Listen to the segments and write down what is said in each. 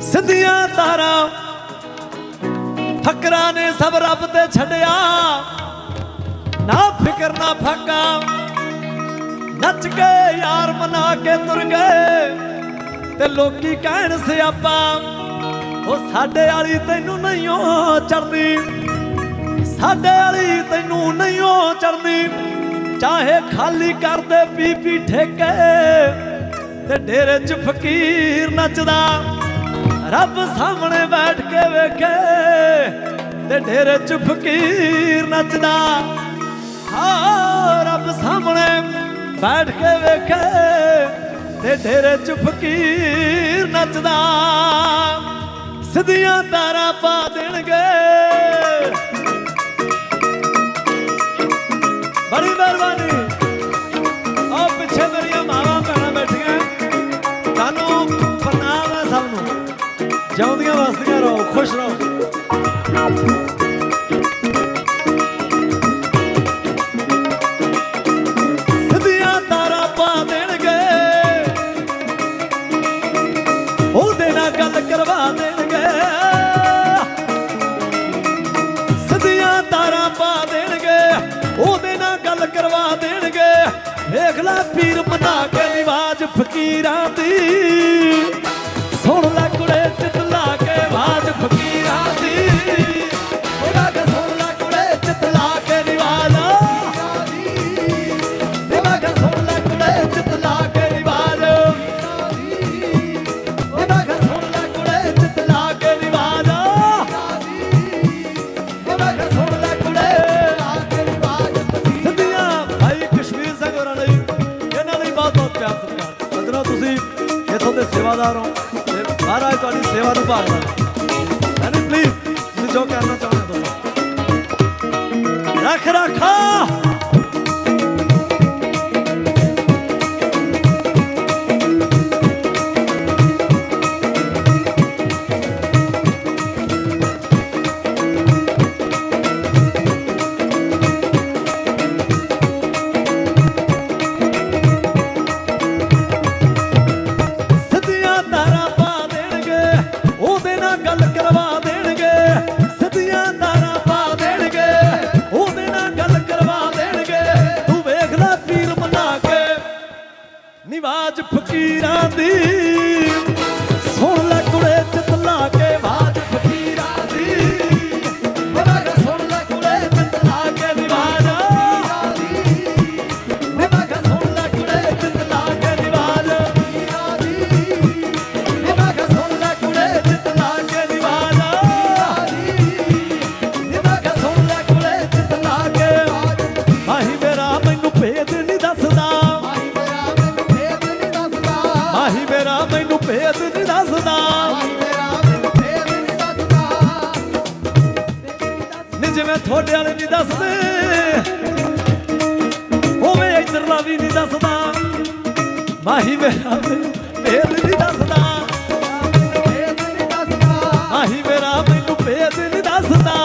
ਸਿੱਧੀਆਂ ਤਾਰਾਂ। ਫਕਰਾਂ ਨੇ ਸਭ ਰੱਬ ਤੇ ਛੱਡਿਆ। ਨਾ ਫਿਕਰ, ਨਾ ਫਾਕਾ। ਨੱਚ ਕੇ ਯਾਰ ਮਨਾ ਕੇ ਤੁਰ ਗਏ। ਤੇ ਲੋਕੀ ਕਹਿਣ, ਸਿਆਪਾ, ਉਹ ਸਾਡੇ ਵਾਲੀ ਤੈਨੂੰ ਨਹੀਂ ਓ ਚੜਦੀ ਸਾਡੇ ਵਾਲੀ ਤੈਨੂੰ ਨਹੀਂ ਓ ਚੜਦੀ ਚਾਹੇ ਖਾਲੀ ਕਰਦੇ ਪੀ ਪੀ ਠੇਕੇ ਤੇ ਡੇਰੇ 'ਚ ਫਕੀਰ ਨੱਚਦਾ। ਰੱਬ ਸਾਹਮਣੇ ਬੈਠ ਕੇ ਵੇਖੇ ਤੇ ਡੇਰੇ 'ਚ ਫਕੀਰ ਨੱਚਦਾ। ਹਾਂ, ਰੱਬ ਸਾਹਮਣੇ ਬੈਠ ਕੇ ਵੇਖੇ ਤੇ ਡੇਰੇ 'ਚ ਫਕੀਰ ਨੱਚਦਾ। ਸਿੱਧੀਆਂ ਤਾਰਾਂ ਪਾ ਦੇਣਗੇ ਜਿਉਂਦੀਆਂ ਵਸਦੀਆਂ ਰਹੋ ਖੁਸ਼ ਰਹੋ। ਸਿੱਧੀਆਂ ਤਾਰਾਂ ਪਾ ਦੇਣਗੇ। ਉਹਦੇ ਨਾਲ ਗੱਲ ਕਰਵਾ ਦੇਣਗੇ। ਸਿੱਧੀਆਂ ਤਾਰਾਂ ਪਾ ਦੇਣਗੇ, ਉਹਦੇ ਨਾਲ ਗੱਲ ਕਰਵਾ ਦੇਣਗੇ। ਵੇਖ ਲੈ ਪੀਰ ਮਨਾ ਕੇ ਨਿਵਾਜ ਫਕੀਰਾਂ ਦੀ। ਇੱਥੋਂ ਦੇ ਸੇਵਾਦਾਰ ਹੋ। ਤੇ ਮਹਾਰਾਜ ਤੁਹਾਡੀ ਸੇਵਾ ਨੂੰ ਭਾਗਦਾ ਯਾਨੀ ਪਲੀਜ਼ ਤੁਸੀਂ ਜੋ ਕਰਨਾ ਚਾਹੁੰਦੇ ਹੋ, ਦੱਸੋ। ਰੱਖ, ਰੱਖਾ! ਨਿਵਾਜ ਮਾਹੀ ਮੇਰਾ ਮੈਨੂੰ ਭੇਦ ਨਹੀਂ ਦੱਸਦਾ। ਨੀ ਜਿਵੇਂ ਤੁਹਾਡੇ ਵਾਲੇ ਨਹੀਂ ਦੱਸਦੇ ਹੋਵੇ ਇਧਰਲਾ ਵੀ ਨਹੀਂ ਦੱਸਦਾ। ਮਾਹੀ ਮੇਰਾ ਮੈਨੂੰ ਭੇਦ ਨਹੀਂ ਦੱਸਦਾ। ਮਾਹੀ ਮੇਰਾ ਮੈਨੂੰ ਭੇਦ ਨਹੀਂ ਦੱਸਦਾ।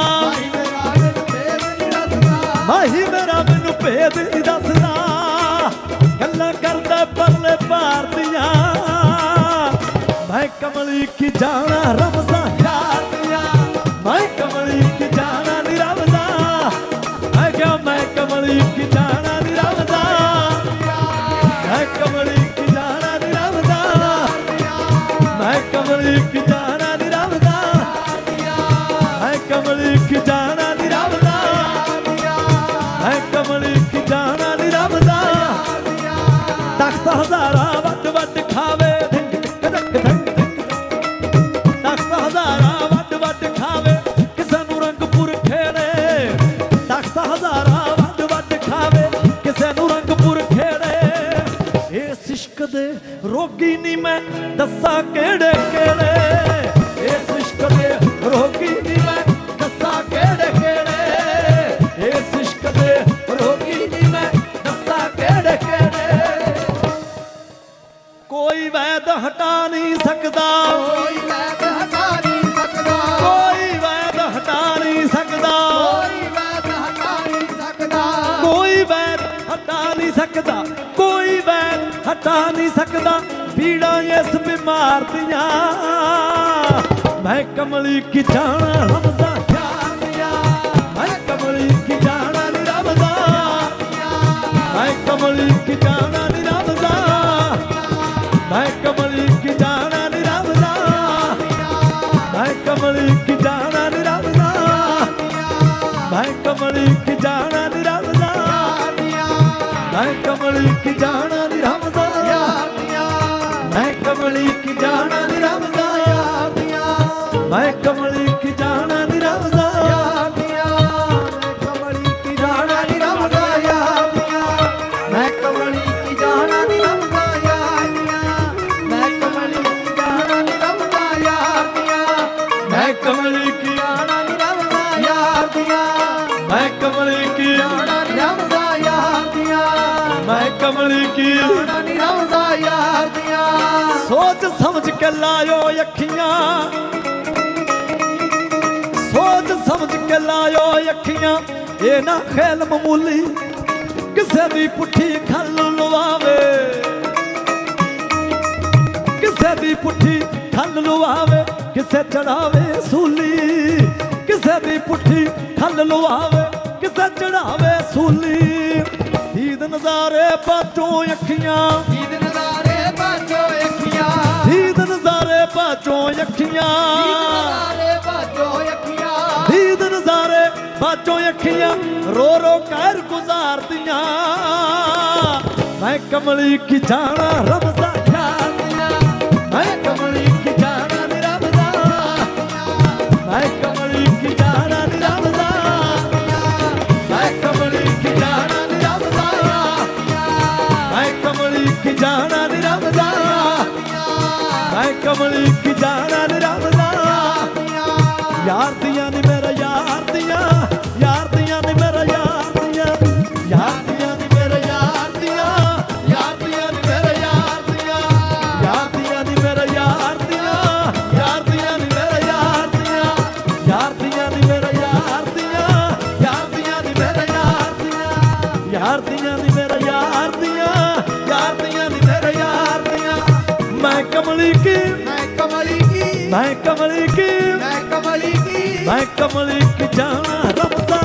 ਮਾਹੀ ਮੇਰਾ ਮੈਨੂੰ ਭੇਦ ਨਹੀਂ ਦੱਸਦਾ। ਗੱਲਾਂ ਕਰਦਾ ਪਰਲੇ ਮੈਂ ਕਮਲੀ ਕੀ ਜਾਣਾ ਰਮਜ਼ਾ ਯਾਰ ਦੀਆਂ ਮੈਂ ਕਮਲੀ ਕੀ ਜਾਣਾ ਨੀ ਰਮਜ਼ਾ ਮੈਂ ਕਿਹਾ ਮੈਂ ਕਮਲੀ ਕੀ ਜਾਣਾ ਨੀ ਰਮਜ਼ਾ ਮੈਂ ਕਮਲੀ ਕੀ ਜਾਣਾ ਨੀ ਰਮਜ਼ਾ ਮੈਂ ਕਮਲੀ ਕੀ ਜਾਣਾ ਨੀ ਰਮਜ਼ਾ ਮੈਂ ਕਮਲੀ ਕੀ ਜਾਣਾ ਨੀ ਰਮਜ਼ਾ ਮੈਂ ਕਮਲੀ ਕੀ ਜਾਣਾ ਨੀ ਰਮਜ਼ਾ ਤਖਤ ਹਜ਼ਾਰਾਂ ਇਸ਼ਕ ਦੇ ਰੋਗੀ ਨਹੀਂ ਮੈਂ ਦੱਸਾਂ ਕਿਹੜੇ ਕਿਹੜੇ। ਇਸ ਇਸ਼ਕ ਦੇ ਰੋਗੀ ਨਹੀਂ ਮੈਂ ਦੱਸਾਂ ਕਿਹੜੇ ਕਿਹੜੇ। ਇਸ ਇਸ਼ਕ ਦੇ ਰੋਗੀ ਨਹੀਂ ਮੈਂ ਦੱਸਾਂ ਕਿਹੜੇ ਕਿਹੜੇ। ਕੋਈ ਵੈਦ ਹਟਾ ਨਹੀਂ ਸਕਦਾ। ਕੋਈ ਵੈਦ ਹਟਾ ਨਹੀਂ ਸਕਦਾ। ਕੋਈ ਵੈਦ ਹਟਾ ਨਹੀਂ ਸਕਦਾ। ਕੋਈ ਵੈਦ ਹਟਾ ਨਹੀਂ ਸਕਦਾ। ਕੋਈ ਵੈਦ ਹਟਾ ਨਹੀਂ ਸਕਦਾ। ਕੋਈ ਵੈਦ ਹਟਾ ਨਹੀਂ ਸਕਦਾ। ਪੀੜਾਂ ਇਸ ਬਿਮਾਰ ਦੀਆਂ। ਮੈਂ ਕਮਲੀ ਕੀ ਜਾਣਾ ਰਮਜ਼ਾ ਮੈਂ ਕਮਲੀ ਕੀ ਜਾਣਾ, ਨੀ ਮੈਂ ਕਮਲੀ ਕੀ ਜਾਣਾ ਕੀ ਜਾਣਾ ਨੀ ਰਮਦਾ ਯਾਦੀਆਂ ਮੈਂ ਕਮਲੀ ਕਿ ਜਾਣਾ ਨੀ ਰਮਜ਼ਾ ਯਾਰ ਮੈਂ ਕਮਲੀ ਮੈਂ ਕਮਲੀ ਕੀ? ਜਾਣਾ ਨੀ ਰਮਦਾ ਯਾਰ ਦੀਆਂ। ਸੋਚ ਸਮਝ ਕੇ ਲਾਇਓ ਅੱਖੀਆਂ। ਸੋਚ ਸਮਝ ਕੇ ਲਾਇਓ ਅੱਖੀਆਂ। ਇਹ ਨਾ ਖੇਲ ਮਾਮੂਲੀ ਕਿਸੇ ਦੀ ਪੁੱਠੀ ਖੱਲ ਲਵਾਵੇ ਕਿਸੇ ਦੀ ਪੁੱਠੀ ਖੱਲ ਲਵਾਵੇ ਕਿਸੇ ਚੜਾਵੇ ਸੂਲੀ। ਕਿਸੇ ਦੀ ਪੁੱਠੀ ਖੱਲ ਲਵਾਵੇ ਕਿਸੇ ਚੜਾਵੇ ਸੂਲੀ। ਨਜ਼ਾਰੇ ਬਾਝੋਂ ਅੱਖੀਆਂ। ਦੀਦ ਨਜ਼ਾਰੇ ਬਾਜੋ ਅੱਖੀਆਂ। ਦੀਦ ਨਜ਼ਾਰੇ ਬਾਝੋਂ ਅੱਖੀਆਂ। ਨਜ਼ਾਰੇ ਬਾਜੋ ਅੱਖੀਆਂ। ਦੀਦ ਨਜ਼ਾਰੇ ਬਾਝੋਂ ਅੱਖੀਆਂ। ਰੋ ਰੋ ਕਹਿਰ ਗੁਜ਼ਾਰਦੀਆਂ। ਮੈਂ ਕਮਲੀ ਕੀ ਜਾਣਾ ਰਮਜ਼ਾ ਯਾਰ ਦੀਆਂ ਮੈਂ ਕਮਲੀ ਕੀ ਜਾਣਾ ਨੀ ਰਮਜ਼ਾ ਮੈਂ ਯਾਰ ਦੀਆਂ ਨੀ ਮੇਰਾ ਯਾਰ ਦੀਆਂ ਯਾਰ ਦੀਆਂ ਨੀ ਮੇਰਾ ਯਾਰ ਦੀਆਂ ਮੈਂ ਕਮਲੀ ਕੀ? ਮੈਂ ਕਮਲੀ ਕੀ? ਮੈਂ ਕਮਲੀ ਕੀ? ਮੈਂ ਕਮਲੀ ਕੀ? ਮੈਂ ਕਮਲੀ ਕੀ ਜਾਣਾ ਰਮਜ਼ਾ